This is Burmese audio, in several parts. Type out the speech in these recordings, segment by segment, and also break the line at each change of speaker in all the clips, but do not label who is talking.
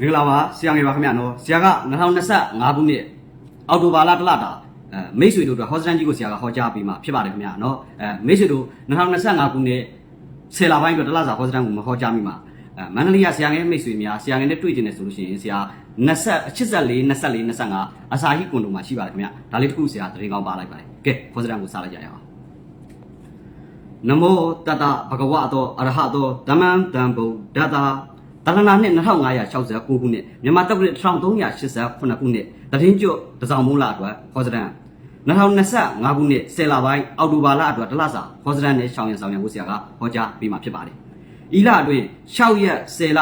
မင်္ဂလာပါဆရာငယ်ပါခင်ဗျာနော်ဆရာက2025ခုနှစ်အောက်တိုဘာလတစ်လတာအဲမိတ်ဆွေတို့အတွက်ဟောစတန်ကြီးကိုဆရာကဟောကြားပေးမှာဖြစ်ပါတယ်ခင်ဗျာနော်အဲမိတ်ဆွေတို့2025ခုနှစ်ဆယ်လပိုင်းအတွက်တစ်လစာဟောစတန်ကိုမဟောကြားမိမှာအဲမန္တလေးကဆရာငယ်မိတ်ဆွေများဆရာငယ်နဲ့တွေ့ကျင်တယ်ဆိုလို့ရှိရင်ဆရာ20 84 24 25အစာဟိကွန်တုံမှာရှိပါတယ်ခင်ဗျာဒါလေးတစ်ခုဆရာသတင်းကောင်းပါလိုက်ပါတယ်ကဲဟောစတန်ကိုစလိုက်ကြရအောင်နမောတတဘဂဝတောအရဟတောဓမ္မံတံဗုဒ္ဓတာ တရဏနှစ်2569ခုနှစ်မြန်မာတက္ကရာ1388ခုနှစ်တရင်ကျွတ်တစောင်းမုံလာအတွက်ဟောစတန်2025ခုနှစ်10လပိုင်းအောက်တိုဘာလအတွက်တလစာဟောစတန်နဲ့ရှောင်းရံဆောင်ရံကိုဆရာကဟောကြားပေးမှာဖြစ်ပါတယ်။ဤလအတွင်း6ရက်10လ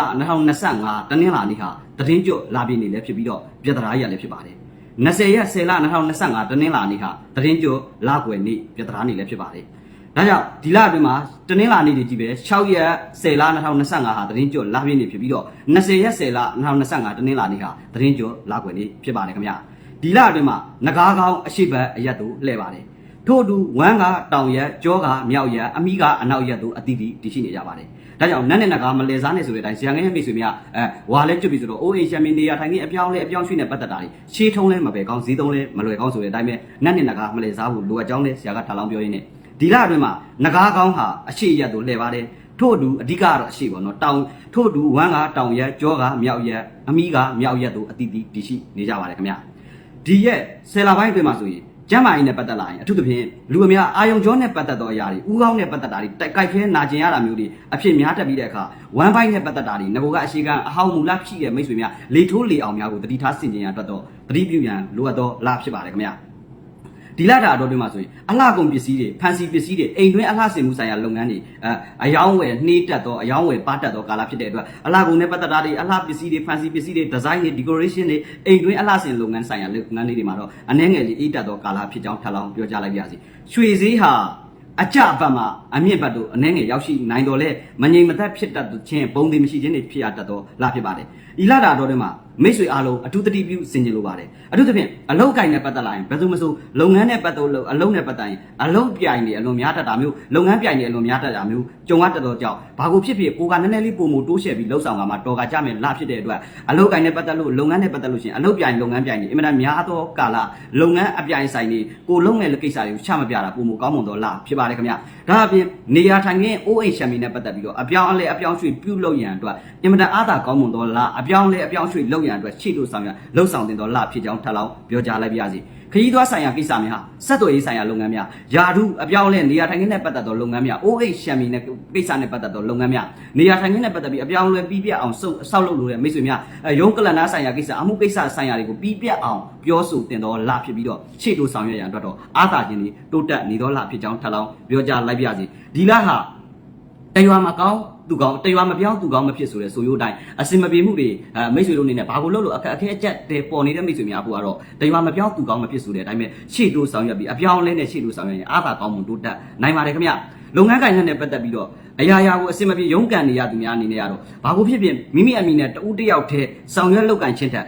2025တနင်္လာနေ့ဟာတရင်ကျွတ်လာပြည့်နေလည်းဖြစ်ပြီးတော့ပြတရာရက်လည်းဖြစ်ပါတယ်။20ရက်10လ2025တနင်္လာနေ့ဟာတရင်ကျွတ်လကွယ်နေ့ပြတရာနေ့လည်းဖြစ်ပါတယ်။ ဒါကြောင့်ဒီလအတွင်းမှာတနင်္လာနေ့တွေကြီးပဲ6ရက်10လ2025ဟာသတင်းကျော်လာပြည့်နေဖြစ်ပြီးတော့20ရက်10လ2025တနင်္လာနေ့ဟာသတင်းကျော်လာကွယ်နေ့ဖြစ်ပါတယ်ခင်ဗျာဒီလအတွင်းမှာငကားကောင်းအရှိတ်ဘက်အရက်တို့လှည့်ပါတယ်ထို့အတူဝမ်းကတောင်ရက်ကြောကမြောက်ရက်အမိကအနောက်ရက်တို့အတိအတိတည်ရှိနေကြပါတယ်ဒါကြောင့်နတ်နဲ့နဂါမလဲစားနေဆိုတဲ့အတိုင်းဇံငယ်မိတ်ဆွေများအဲဝါလဲကျွတ်ပြီဆိုတော့အိုးအိမ်ရှမ်းမင်းနေရာထိုင်ကြီးအပြောင်းလဲအပြောင်းရွှေ့နဲ့ပတ်သက်တာတွေရှေးထုံးလဲမပဲကောင်းဈေးသုံးလဲမလွယ်ကောင်းဆိုတဲ့အတိုင်းပဲနတ်နဲ့နဂါမလဲစားဖို့လိုအပ်ကြောင်းလဲဆရာကထားလောင်းပြောရင်းနဲ့ ဒီလအတွင်းမှာငကားကောင်းဟာအရှိရက်တို့လှည့်ပါတယ်ထို့အတူအဓိကကတော့အရှိပေါ့နော်တောင်ထို့အတူဝမ်းကတောင်ရက်ကြောကမြောက်ရက်အမီးကမြောက်ရက်တို့အတိအတိတည်ရှိနေကြပါတယ်ခင်ဗျဒီရက်ဆယ်လပိုင်းအတွင်းမှာဆိုရင်ကျမ်းမာရေးနဲ့ပတ်သက်လာရင်အထူးသဖြင့်လူအများအာယုံကြောနဲ့ပတ်သက်သောအရာတွေဥကောင်းနဲ့ပတ်သက်တာတွေတိုက်ကြိုက်ခဲနာကျင်ရတာမျိုးတွေအဖြစ်များတက်ပြီးတဲ့အခါဝမ်းပိုင်းနဲ့ပတ်သက်တာတွေငဘကအရှိကအဟောင်းမူလဖြစ်တဲ့မိတ်ဆွေများလေထိုးလေအောင်များကိုတတိထားဆင်ခြင်ရအတွက်တော့တတိပြုရန်လိုအပ်သောလဖြစ်ပါတယ်ခင်ဗျ ဒီလတာအတော်တွင်းမှာဆိုရင်အလှကုန်ပစ္စည်းတွေဖန်စီပစ္စည်းတွေအိမ်တွင်းအလှစင်မှုဆိုင်ရာလုပ်ငန်းတွေအဲအယောင်းဝယ်နှေးတက်တော့အယောင်းဝယ်ပါတက်တော့ကာလဖြစ်တဲ့အတွက်အလှကုန်နဲ့ပတ်သက်တာတွေအလှပစ္စည်းတွေဖန်စီပစ္စည်းတွေဒီဇိုင်းတွေ decoration တွေအိမ်တွင်းအလှစင်လုပ်ငန်းဆိုင်ရာလုပ်ငန်းတွေမှာတော့အနှဲငယ်လေးအေးတက်တော့ကာလဖြစ်ကြောင်းထပ်လောင်းပြောကြားလိုက်ပါရစေရွှေဈေးဟာအကြဘတ်မှာအမြင့်ဘတ်တို့အနှဲငယ်ရောက်ရှိနိုင်တော်လဲမငြိမ်မသက်ဖြစ်တတ်ခြင်းပုံသေးမရှိခြင်းတွေဖြစ်ရတတ်တော့လာဖြစ်ပါတယ်ဤလတာတော်တွင်မှာ မိတ်ဆွေအားလုံးအထူးတတိပြုစင်ကြင်လိုပါတယ်အထူးသဖြင့်အလောက်ကိုင်းနဲ့ပတ်သက်လာရင်ဘယ်သူမှမဆိုလုပ်ငန်းနဲ့ပတ်သက်လို့အလုပ်နဲ့ပတ်သက်ရင်အလုပ်ပြိုင်နေအလွန်များတတ်တာမျိုးလုပ်ငန်းပြိုင်နေအလွန်များတတ်တာမျိုးကြုံရတတ်တော့ကြောင့်ဘာကိုဖြစ်ဖြစ်ကိုကနည်းနည်းလေးပုံမတိုးရှယ်ပြီးလှုပ်ဆောင်ကမှတော်ကကြမယ်လဖြစ်တဲ့အတွက်အလုပ်ကိုင်းနဲ့ပတ်သက်လို့လုပ်ငန်းနဲ့ပတ်သက်လို့ရှိရင်အလုပ်ပြိုင်လုပ်ငန်းပြိုင်နေအင်မတန်များသောကာလလုပ်ငန်းအပြိုင်ဆိုင်နေကိုလုံးငယ်လကိစ္စတွေကိုချမပြတာပုံမကောင်းမွန်တော့လဖြစ်ပါတယ်ခင်ဗျဒါအပြင်နေရာထိုင်ခင်းအိုးအိမ်ရှမ်းမီနဲ့ပတ်သက်ပြီးတော့အပြောင်းအလဲအပြောင်းရွှေ့ပြုလုပ်ရန်အတွက်အင်မတန်အားသာကောင်းမွန်တော့လအပြောင်းလဲအပြောင်းရွှေ့လုပ်ရန်အတွက်ရှေ့လို့ဆောင်ရလှုပ်ဆောင်တင်တော့လဖြစ်ကြောင်းထပ်လောင်းပြောကြားလိုက်ပါရစေခရီးသွားဆိုင်ရာကိစ္စများဆက်သွယ်ရေးဆိုင်ရာလုပ်ငန်းများယာဓုအပြောင်းလဲနေရာထိုင်ခင်းနဲ့ပတ်သက်သောလုပ်ငန်းများအိုးအိမ်ရှမ်းမီနဲ့ကိစ္စနဲ့ပတ်သက်သောလုပ်ငန်းများနေရာထိုင်ခင်းနဲ့ပတ်သက်ပြီးအပြောင်းလဲပြီးပြတ်အောင်စုပ်ဆောက်လုပ်လို့ရမိတ်ဆွေများအဲရုံးကလန်နာဆိုင်ရာကိစ္စအမှုကိစ္စဆိုင်ရာတွေကိုပြီးပြတ်အောင်ပြောဆိုတင်တော့လဖြစ်ပြီးတော့ရှေ့လို့ဆောင်ရွက်ရန်အတွက်တော့အားသာခြင်းတွေတိုးတက်နေတော့လဖြစ်ကြောင်းထပ်လောင်းပြောကြားလိုက်ပါရစေဒီလဟာတရွာမကောင်း သူကောင်းတရွာမပြောင်းသူကောင်းမဖြစ်ဆိုတဲ့ဆိုရိုးတိုင်းအစင်မပြေမှုတွေအဲမိတ်ဆွေတို့အနေနဲ့ဘာကိုလုပ်လို့အခက်အခဲအကျက်တွေပေါ်နေတဲ့မိတ်ဆွေများအဖို့ကတော့တရွာမပြောင်းသူကောင်းမဖြစ်ဆိုတဲ့အတိုင်းပဲရှေ့တိုးဆောင်ရွက်ပြီးအပြောင်းလဲနဲ့ရှေ့တိုးဆောင်ရွက်ရင်အားသာကောင်းမှုတိုးတက်နိုင်ပါတယ်ခင်ဗျလုပ်ငန်းကိုင်နဲ့ပတ်သက်ပြီးတော့အရာရာကိုအစင်မပြေရုန်းကန်နေရသူများအနေနဲ့ကတော့ဘာကိုဖြစ်ဖြစ်မိမိအမိနဲ့တဦးတစ်ယောက်တည်းဆောင်ရွက်လုပ်ကန်ချင်းထက်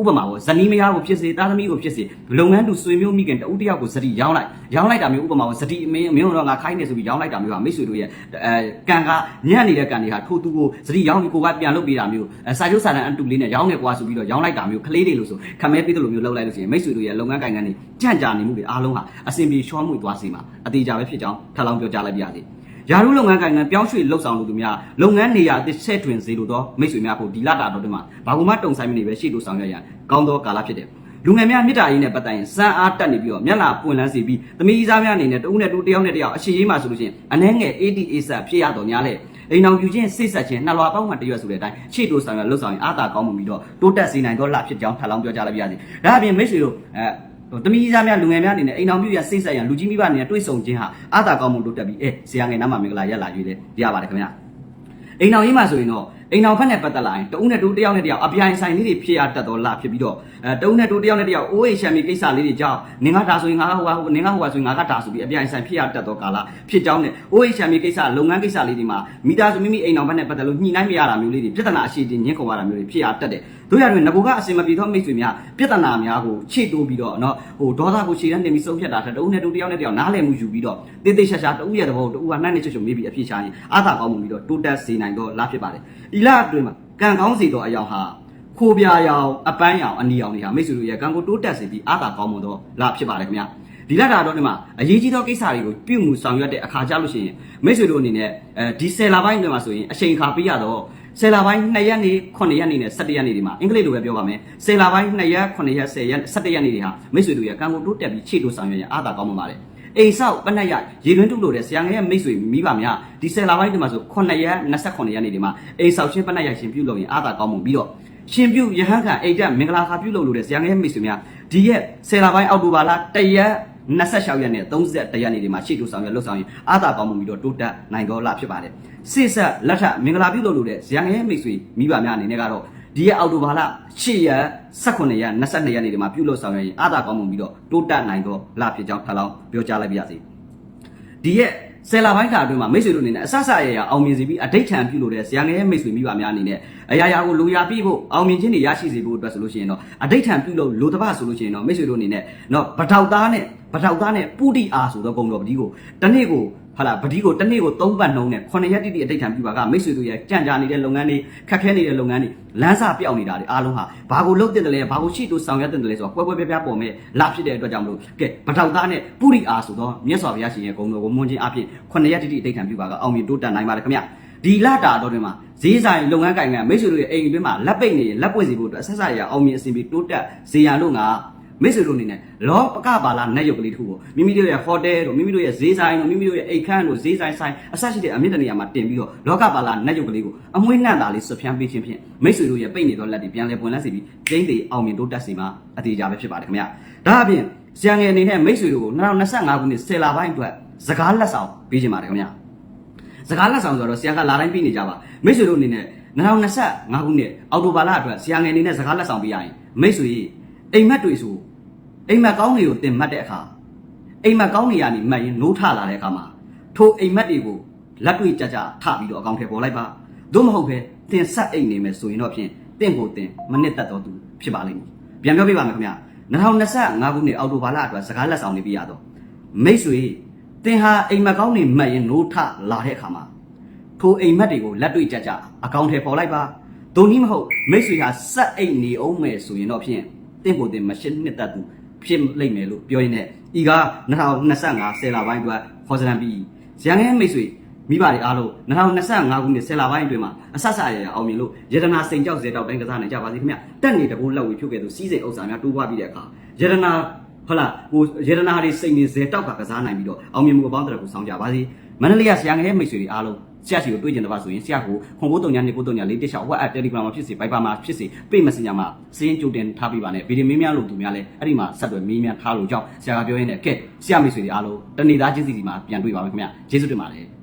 ဥပမာပေါ့ဇနီးမယားကိုဖြစ်စေတာသမီးကိုဖြစ်စေလုပ်ငန်းတူဆွေမျိုးမိခင်တဦးတစ်ယောက်ကိုစတိရောင်းလိုက်ရောင်းလိုက်တာမျိုးဥပမာပေါ့စတိအမင်းအမင်းတို့ငါခိုင်းနေဆိုပြီးရောင်းလိုက်တာမျိုးဟာမိတ်ဆွေတို့ရဲ့အဲကံကညံ့နေတဲ့ကံတွေဟာထိုးသူကိုစတိရောင်းပြီးကိုကပြန်လုပ်ပေးတာမျိုးအဲစာချုပ်စာတမ်းအတူလေးနဲ့ရောင်းနေကွာဆိုပြီးတော့ရောင်းလိုက်တာမျိုးကလေးတွေလို့ဆိုခမဲပေးတယ်လို့မျိုးလုပ်လိုက်လို့ရှိရင်မိတ်ဆွေတို့ရဲ့လုပ်ငန်းကိုင်ငန်းတွေကြန့်ကြာနေမှုတွေအားလုံးဟာအဆင်ပြေရှောမှုသွားစေမှာအသေးကြပဲဖြစ်ကြောင်းထပ်လောင်းပြောကြားလိုက်ပါရစေ ယာရုလုပ်ငန်းကိုင်ငန်းပြောင်းရွှေ့လှုပ်ဆောင်လို့သူများလုပ်ငန်းနေရာအသစ်ဆက်တွင်စေလို့တော့မိတ်ဆွေများကိုဒီလတာတော်တွေမှာဘာကူမှတုံဆိုင်မနေပဲရှေ့လို့ဆောင်ရွက်ရန်ကောင်းသောကာလဖြစ်တယ်လူငယ်များမြစ်တာရေးနဲ့ပတ်သက်ရင်စံအားတက်နေပြီးတော့မျက်လာပွင့်လန်းစေပြီးသမီးစားများအနေနဲ့တဦးနဲ့တူတယောက်နဲ့တယောက်အရှိရေးမှဆိုလို့ရှိရင်အနှဲငယ် ATA ဆက်ဖြစ်ရတော့ညာလေအိမ်အောင်ယူခြင်းစိတ်ဆက်ခြင်းနှလွာပေါင်းမှတရွတ်ဆိုတဲ့အတိုင်းရှေ့တိုးဆောင်ရလှုပ်ဆောင်ရင်အားသာကောင်းမှုပြီးတော့တိုးတက်စေနိုင်သောလဖြစ်ကြောင်းထပ်လောင်းပြောကြားလိုက်ပါရစေဒါအပြင်မိတ်ဆွေတို့အဲဟို တမီးသားများလူငယ်များအနေနဲ့အိမ်အောင်ပြုရစိတ်ဆက်ရန်လူကြီးမိဘအနေနဲ့တွေ့ဆုံခြင်းဟာအားသာကောင်းမှုတိုးတက်ပြီးအဲဆရာငယ်နားမှာမင်္ဂလာရက်လာရွေးလေရပါတယ်ခင်ဗျာအိမ်အောင်ရေးမှာဆိုရင်တော့အိမ်အောင်ဖက်နဲ့ပတ်သက်လာရင်တဦးနဲ့တူတယောက်နဲ့တယောက်အပြိုင်ဆိုင်လေးတွေဖြစ်ရတတ်တော့လာဖြစ်ပြီးတော့အဲတဦးနဲ့တူတယောက်နဲ့တယောက်အိုးအိမ်ရှမ်းမီကိစ္စလေးတွေကြောင့်နင်ကဒါဆိုရင်ငါကဟိုကဟိုနင်ကဟိုကဆိုရင်ငါကဒါဆိုပြီးအပြိုင်ဆိုင်ဖြစ်ရတတ်တော့ကာလဖြစ်ကြောင်းနဲ့အိုးအိမ်ရှမ်းမီကိစ္စလုပ်ငန်းကိစ္စလေးတွေမှာမိသားစုမိမိအိမ်အောင်ဖက်နဲ့ပတ်သက်လို့ညှိနှိုင်းမရတာမျိုးလေးတွေပြဿနာအရှိတင်ညှင်းခုံရတာမျိုးတွေဖြစ်ရတတ်တယ် တို့ရတွင်ငကူကအစင်မပြေသောမိတ်ဆွေများပြဿနာများကိုခြေတိုးပြီးတော့နော်ဟိုဒေါသကိုခြေတန်းတင်ပြီးဆုံးဖြတ်တာထက်တဦးနဲ့တူတယောက်နဲ့တယောက်နားလည်မှုယူပြီးတော့တေးသေးရှာရှာတဦးရဲ့သဘောကိုတဦးကနှမ်းနေချွတ်ချွတ်မေးပြီးအဖြစ်ရှာရင်အာသာကောင်းမှုပြီးတော့တိုးတက်စေနိုင်တော့လားဖြစ်ပါတယ်ဤလအတွင်းမှာကံကောင်းစေသောအရာဟာခိုးပြာရောင်အပန်းရောင်အနီရောင်တွေဟာမိတ်ဆွေတို့ရဲ့ကံကိုတိုးတက်စေပြီးအာသာကောင်းမှုတော့လားဖြစ်ပါတယ်ခင်ဗျာဒီလက်တာတော့ဒီမှာအရေးကြီးသောကိစ္စတွေကိုပြုမှုဆောင်ရွက်တဲ့အခါကြလို့ရှိရင်မိတ်ဆွေတို့အနေနဲ့အဲဒီဆယ်လာပိုင်းတွေမှာဆိုရင်အချိန်အခါပေးရတော့ ဆယ်လပိုင်း2ရက်နေ9ရက်နေနဲ့17ရက်နေဒီမှာအင်္ဂလိပ်လိုပဲပြောပါမယ်ဆယ်လပိုင်း2ရက်9ရက်10ရက်17ရက်နေတွေဟာမိတ်ဆွေတို့ရဲ့ကံကိုတိုးတက်ပြီးခြေတိုးဆောင်ရွက်ရင်အားသာကောင်းမွန်ပါတယ်အိမ်ဆောက်ပနက်ရရေတွင်းတုလို့တဲ့ဆရာငယ်ရဲ့မိတ်ဆွေမိဘများဒီဆယ်လပိုင်းဒီမှာဆို9ရက်28ရက်နေဒီမှာအိမ်ဆောက်ချင်းပနက်ရရှင်ပြုလုပ်ရင်အားသာကောင်းမွန်ပြီးတော့ရှင်ပြုရဟန်းခံအိတ်တက်မင်္ဂလာခါပြုလုပ်လို့တဲ့ဇာငယ်မိတ်ဆွေများဒီရက်ဆယ်လပိုင်းအောက်တိုဘာလ1ရက် 26ရက်နဲ့31ရက်နေ့ဒီမှာရှေ့တူဆောင်ရလှုပ်ဆောင်ရင်အာသာကောင်းမှုပြီးတော့တိုးတက်နိုင်တော်လာဖြစ်ပါတယ်စိတ်ဆက်လက်ထမင်္ဂလာပြုလုပ်လို့တဲ့ဇာငယ်မိတ်ဆွေမိဘများအနေနဲ့ကတော့ဒီရက်အောက်တိုဘာလ8ရက်18ရက်22ရက်နေ့ဒီမှာပြုလုပ်ဆောင်ရရင်အာသာကောင်းမှုပြီးတော့တိုးတက်နိုင်တော်လာဖြစ်ကြောင်းထပ်လောင်းပြောကြားလိုက်ပါရစေဒီရက် ဆယ်လပိုင်းခါအတွင်းမှာမိတ်ဆွေတို့အနေနဲ့အဆဆရရအောင်မြင်စီပြီးအဋိဋ္ဌံပြုလို့တဲ့ဇာငယ်ရဲ့မိတ်ဆွေမိဘများအနေနဲ့အရာရာကိုလိုရာပြည့်ဖို့အောင်မြင်ခြင်းတွေရရှိစေဖို့အတွက်ဆိုလို့ရှိရင်တော့အဋိဋ္ဌံပြုလို့လိုတပဆိုလို့ရှိရင်တော့မိတ်ဆွေတို့အနေနဲ့တော့ဗထောက်သားနဲ့ဗထောက်သားနဲ့ပုတိအာဆိုတော့ဂုံတော်ပတိကိုတစ်နေ့ကို ဟာလာပတိကိုတစ်နေ့ကို၃ပတ်နှုံးနဲ့9ရက်တိတိအဋိဋ္ဌံပြုပါကမိတ်ဆွေတို့ရဲ့ကြံ့ကြာနေတဲ့လုပ်ငန်းတွေခက်ခဲနေတဲ့လုပ်ငန်းတွေလမ်းစာပြောင်းနေတာတွေအားလုံးဟာဘာကိုလုပ်တဲ့တလဲဘာကိုရှိတို့ဆောင်ရွက်တဲ့တလဲဆိုတော့ပွဲပွဲပြပြပေါ်မဲ့လာဖြစ်တဲ့အတွက်ကြောင့်မလို့ကဲဗထောက်သားနဲ့ပုရိအာဆိုတော့မြတ်စွာဘုရားရှင်ရဲ့ဂုဏ်တော်ကိုမွန်ခြင်းအဖြစ်9ရက်တိတိအဋိဋ္ဌံပြုပါကအောင်မြင်တိုးတက်နိုင်ပါတယ်ခင်ဗျဒီလတာတော်တွေမှာဈေးဆိုင်လုပ်ငန်းကိုင်ငံမိတ်ဆွေတို့ရဲ့အိမ်အတွင်းမှာလက်ပိတ်နေရင်လက်ပွင့်စီဖို့အတွက်အဆက်ဆက်ရအောင်မြင်အစီအပြီးတိုးတက်ဇေယံလို့ငါ မိတ်ဆွေတို့အနေနဲ့လောပကပါလာနတ်ရုပ်ကလေးတစ်ခုကိုမိမိတို့ရဲ့ဟိုတယ်တို့မိမိတို့ရဲ့ဈေးဆိုင်တို့မိမိတို့ရဲ့အိတ်ခန်းတို့ဈေးဆိုင်ဆိုင်အဆက်ရှိတဲ့အမြင့်တနေရာမှာတင်ပြီးတော့လောကပါလာနတ်ရုပ်ကလေးကိုအမွှေးနှံ့တာလေးဆွဖြန်းပေးခြင်းဖြင့်မိတ်ဆွေတို့ရဲ့ပိတ်နေသောလက်တွေပြန်လဲပွင့်လက်စီပြီးကျင်းသေးအောင်မြင်တိုးတက်စီမှာအသေးကြပဲဖြစ်ပါတယ်ခင်ဗျာဒါအပြင်ဆရာငယ်အနေနဲ့မိတ်ဆွေတို့ကို2025ခုနှစ်10လပိုင်းအတွက်စကားလက်ဆောင်ပေးခြင်းပါတယ်ခင်ဗျာစကားလက်ဆောင်ဆိုတော့ဆရာကလာတိုင်းပြီးနေကြပါမိတ်ဆွေတို့အနေနဲ့2025ခုနှစ်အောက်တိုဘာလအတွက်ဆရာငယ်အနေနဲ့စကားလက်ဆောင်ပေးရရင်မိတ်ဆွေအိမ်မက်တွေဆို အိမ်မက်ကောင်းတွေကိုတင်မှတ်တဲ့အခါအိမ်မက်ကောင်းတွေကနေမှတ်ရင်နိုးထလာတဲ့အခါမှာထိုအိမ်မက်တွေကိုလက်တွေ့ကြကြထပြီးတော့အကောင့်ထဲပေါ်လိုက်ပါသို့မဟုတ်ပဲတင်ဆက်အိမ်နေမယ်ဆိုရင်တော့ဖြင့်တင့်ကိုတင်မနစ်သက်တော်သူဖြစ်ပါလိမ့်မယ်ပြန်ပြောပြပါမယ်ခင်ဗျာ2025ခုနှစ်အောက်တိုဘာလအတွက်စကားလက်ဆောင်တွေပြရတော့မိတ်ဆွေသင်ဟာအိမ်မက်ကောင်းနေမှတ်ရင်နိုးထလာတဲ့အခါမှာထိုအိမ်မက်တွေကိုလက်တွေ့ကြကြအကောင့်ထဲပေါ်လိုက်ပါဒုနည်းမဟုတ်မိတ်ဆွေဟာစက်အိမ်နေအောင်မယ်ဆိုရင်တော့ဖြင့်တင့်ကိုယ်တင်မရှင်းနှစ်သက်သူ ဖြစ်လိမ့်မယ်လို့ပြောရင်းနဲ့ဤက2025ဆယ်လပိုင်းအတွက်ခေါ်စံပြီးရန်ငယ်မိတ်ဆွေမိဘတွေအားလုံး2025ခုနှစ်ဆယ်လပိုင်းအတွင်းမှာအဆက်ဆက်ရရအောင်မြင်လို့ယတနာစိန်ကြောက်စေတောက်တိုင်းကစားနိုင်ကြပါစေခင်ဗျတက်နေတကူလက်ဝေဖြုတ်ခဲ့သူစီးစိမ်ဥစ္စာများတိုးပွားပြီးတဲ့အခါယတနာဟုတ်လားဟိုရေဒနာတွေစိတ်နေဇေတောက်ကကစားနိုင်ပြီးတော့အောင်မြင်မှုအပေါင်းတရကိုစောင်းကြပါစေမန္တလေးကဆရာငယ်မိတ်ဆွေတွေအားလုံး ဆရာစီကိုတွေ့ကြတဲ့ပါဆိုရင်ဆရာကိုခွန်ဘိုးတုံညာနေကိုတုံညာလေးတစ်ချောက် WhatsApp Telegram မှာဖြစ်စေ Viber မှာဖြစ်စေ Pay Messenger မှာစရင်းကြိုတင်ထားပေးပါနဲ့ဗီဒီမင်းများလို့သူများလဲအဲ့ဒီမှာဆက်သွယ်မင်းများထားလို့ကြောင့်ဆရာကပြောရင်းနဲ့ကဲဆရာမိတ်ဆွေတွေအားလုံးတနေ့သားချင်းစီစီမှာပြန်တွေ့ပါမယ်ခင်ဗျာကျေးဇူးတင်ပါတယ်